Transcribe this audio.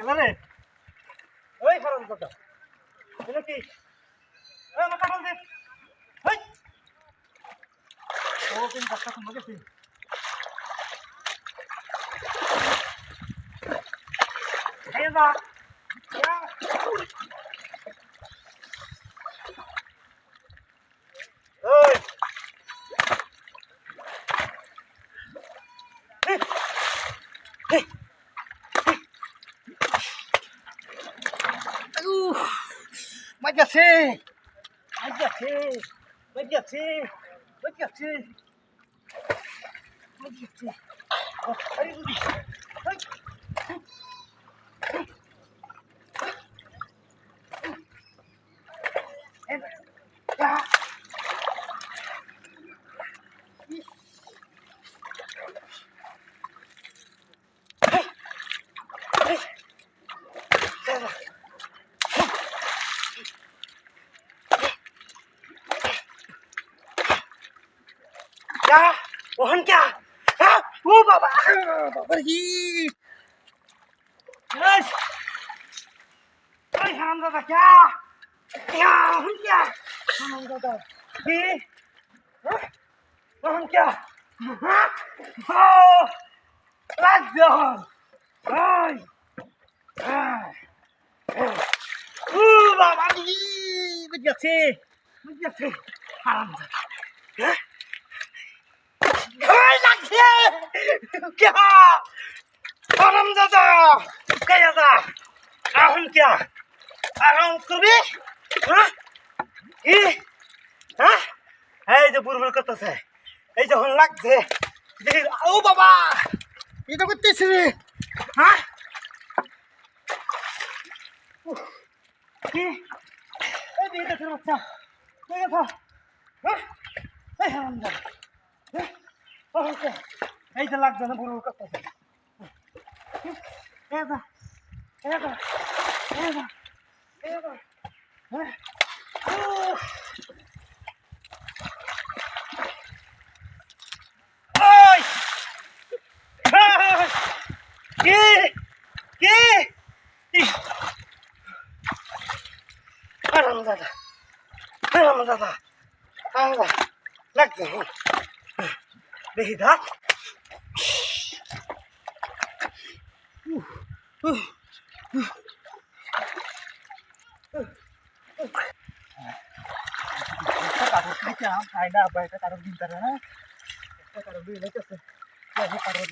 দাদা রে ওই হারাম দাদা এটা কি? ওই আমার কাটল দে ওই ও, তুমি বাচ্চা তোমাকে গেছি এই না ওই Magyaছে Magyaছে Magyaছে Magyaছে Magyaছে Ay, Rudy. Ay. Ah. क्या मोहन क्या हाँ? ओ बाबा बाबा ही यस ओए हम दादा क्या क्या हम क्या हम दादा ये हाँ? मोहन क्या हाँ? ओ लग जाओ ओए ओ बाबा ही बच गए बच মাই লাগছে। কে পরম দাদা কে দাদা এখন কে? এখন তুমি? হ্যাঁ? ই? হ্যাঁ? এই যে বুড়বুড় করতেছে। এই যখন লাগছে। দেখি, ও বাবা! এটা করতেছি হ্যাঁ? কি? এই দিয়ে দেখে বাচ্চা। ঠিক আছে হ্যাঁ? এই যে লাগছে না বুড়ো করতেছে এদা এদা এদা এদা হ্যাঁ উফ। ওই! ওই! কে কে! আরাম দাদা আরাম দাদা আরাম লাগছে, হুম। দেখি দাঁত কারও খাইতাম খাই না আবার এটা কারও দিন তারা হ্যাঁ? একটা কারও দিয়ে লেগেছে কারও